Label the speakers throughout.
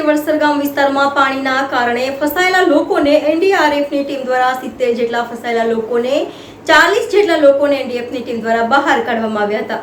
Speaker 1: દિવસે વડસર ગામ વિસ્તારમાં પાણીના કારણે ફસાયેલા લોકોને એનડીઆરએફની ટીમ દ્વારા સિત્તેર જેટલા ફસાયેલા લોકોને ચાલીસ જેટલા લોકોને એનડીએફની ટીમ દ્વારા બહાર કાઢવામાં આવ્યા હતા.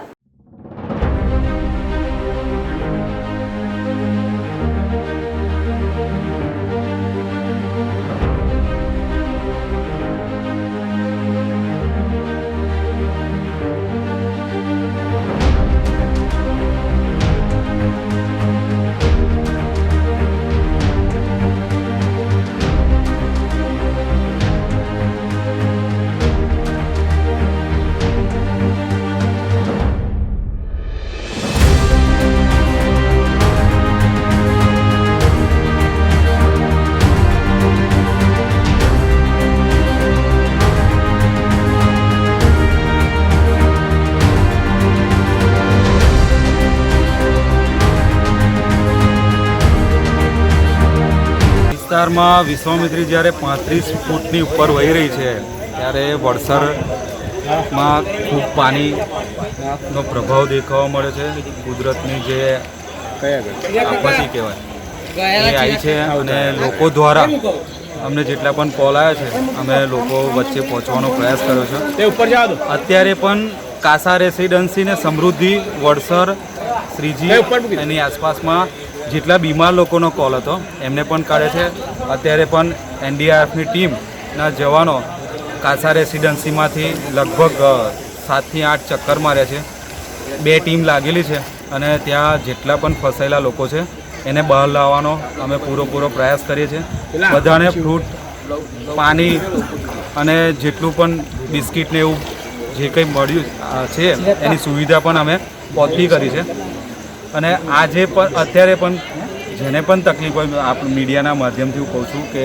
Speaker 2: વિસ્તારમાં વિશ્વામિત્રી જ્યારે પાંત્રીસ ફૂટની ઉપર વહી રહી છે ત્યારે વડસરમાં ખૂબ પાણીનો પ્રભાવ દેખાવા મળે છે. કુદરતની જે આપત્તિ કહેવાય એ આવી છે અને લોકો દ્વારા અમને જેટલા પણ કોલ આવ્યા છે અમે લોકો વચ્ચે પહોંચવાનો પ્રયાસ કર્યો છે. અત્યારે પણ કાસા રેસિડન્સીને સમૃદ્ધિ વડસર શ્રીજી એની આસપાસમાં જેટલા બીમાર લોકોનો કોલ હતો એમને પણ કાઢે છે. અત્યારે પણ એનડીઆરએફની ટીમના જવાનો કાસા રેસિડન્સીમાંથી લગભગ સાતથી આઠ ચક્કર માર્યા છે. બે ટીમ લાગેલી છે અને ત્યાં જેટલા પણ ફસાયેલા લોકો છે એને બહાર લાવવાનો અમે પૂરો પૂરો પ્રયાસ કરીએ છીએ. બધાને ફ્રૂટ પાણી અને જેટલું પણ બિસ્કિટ ને એવું જે કંઈ મળ્યું છે એની સુવિધા પણ અમે પહોંચી કરી છે. અને આજે પણ અત્યારે પણ જેને પણ તકલીફ હોય આપ મીડિયાના માધ્યમથી હું કહું છું કે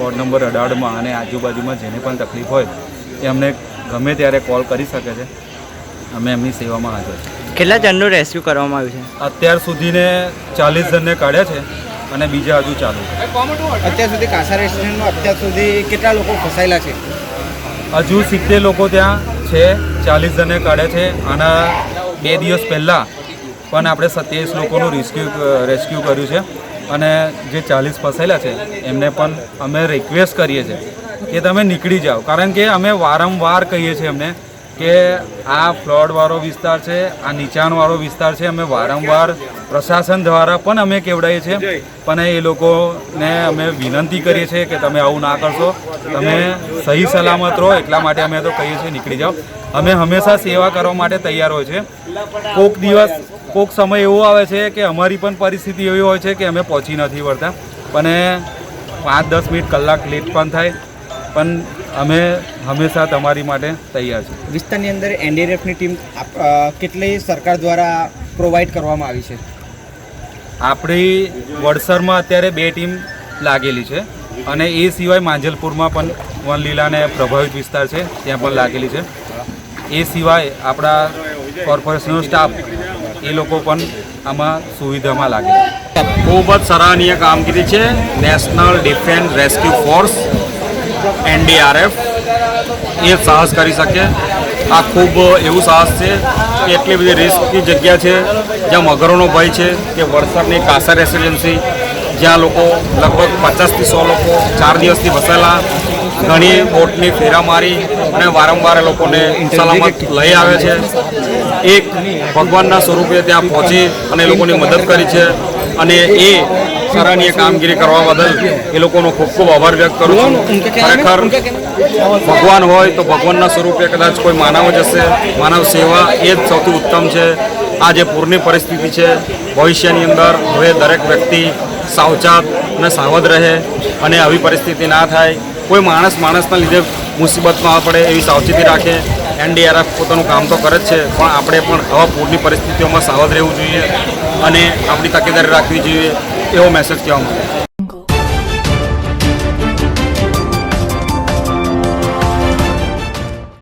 Speaker 2: વોર્ડ નંબર અઢારમાં અને આજુબાજુમાં જેને પણ તકલીફ હોય એ અમને ગમે ત્યારે કોલ કરી શકે છે. અમે એમની સેવામાં હાજર છીએ.
Speaker 3: કેટલા જણનું રેસ્ક્યુ કરવામાં આવ્યું છે?
Speaker 2: અત્યાર સુધીને ચાલીસ જણને કાઢ્યા છે અને બીજા હજુ ચાલુ છે.
Speaker 4: અત્યાર સુધી કાંસા રેસ્ટોરન્ટમાં અત્યાર સુધી કેટલા લોકો ફસાયેલા છે?
Speaker 2: હજુ સિત્તેર લોકો ત્યાં છે ચાલીસ જણને કાઢ્યા છે. આના બે દિવસ પહેલાં પણ આપણે સત્યાવીસ લોકોનું રેસ્ક્યુ રેસ્ક્યુ કર્યું છે. અને જે ચાલીસ ફસાયેલા છે, એમને પણ અમે રિક્વેસ્ટ કરીએ છીએ કે તમે નીકળી જાઓ. કારણ કે અમે વારંવાર કહીએ છીએ એમને કે આ ફ્લોડવાળો વિસ્તાર છે આ નીચાણવાળો વિસ્તાર છે અમે વારંવાર પ્રશાસન દ્વારા પણ અમે કેવડાવીએ છીએ. પણ એ લોકોને અમે વિનંતી કરીએ છીએ કે તમે આવું ના કરશો. તમે સહી સલામત રહો એટલા માટે અમે તો કહીએ છીએ નીકળી જાઓ. અમે હંમેશા સેવા કરવા માટે તૈયાર હોય છે. કોક દિવસ કોક સમય એવો આવે છે કે અમારી પણ પરિસ્થિતિ એવી હોય છે કે અમે પહોંચી નથી વળતા. પણ પાંચ દસ મિનિટ કલાક લેટ પણ થાય. પણ અમે હંમેશા તમારી માટે તૈયાર છીએ.
Speaker 4: વિસ્તારની અંદર એનડીઆરએફની ટીમ કેટલી સરકાર દ્વારા પ્રોવાઈડ કરવામાં આવી છે?
Speaker 2: આપણી વડસરમાં અત્યારે બે ટીમ લાગેલી છે અને એ સિવાય માંજલપુરમાં પણ વનલીલાને પ્રભાવિત વિસ્તાર છે ત્યાં પણ લાગેલી છે. એ સિવાય આપણા કોર્પોરેશનનો સ્ટાફ એ લોકો પણ આમાં સુવિધામાં લાગેલા
Speaker 5: ખૂબ જ સરાહનીય કામગીરી છે national defence rescue force. NDRF. એ સાહસ કરી શકે. આ ખૂબ એવું સાહસ છે કે એટલી બધી રિસ્કની જગ્યા છે, જ્યાં મગરોનો ભય છે, કે વરસાદની કાસા રેસિડેન્સી જ્યાં લોકો લગભગ પચાસથી સો લોકો ચાર દિવસથી વસેલા, ઘણી બોટની ફેરા મારી અને વારંવાર લોકોને સલામત લઈ આવે છે. એક ભગવાનના સ્વરૂપે ત્યાં પહોંચી અને લોકોની મદદ કરી છે. અને એ સરાહનીય કામગીરી કરવા બદલ એ લોકોનો ખૂબ ખૂબ આભાર વ્યક્ત કરું છું. ખરેખર ભગવાન હોય તો ભગવાનના સ્વરૂપે કદાચ કોઈ માનવ જ હશે. માનવ સેવા એ જ સૌથી ઉત્તમ છે. આ જે પૂરની પરિસ્થિતિ છે ભવિષ્યની અંદર હવે દરેક વ્યક્તિ સાવચાત અને સાવધ રહે અને આવી પરિસ્થિતિ ના થાય. કોઈ માણસ માણસના લીધે મુસીબતમાં ન પડે એવી સાવચેતી રાખે. એનડીઆરએફ પોતાનું કામ તો કરે જ છે પણ આપણે પણ આવા પૂરની પરિસ્થિતિઓમાં સાવધ રહેવું જોઈએ અને આપણી તકેદારી રાખવી જોઈએ. ਇਹੋ ਮੈਸੇਜ ਕਿਹਾ ਹੁੰਦਾ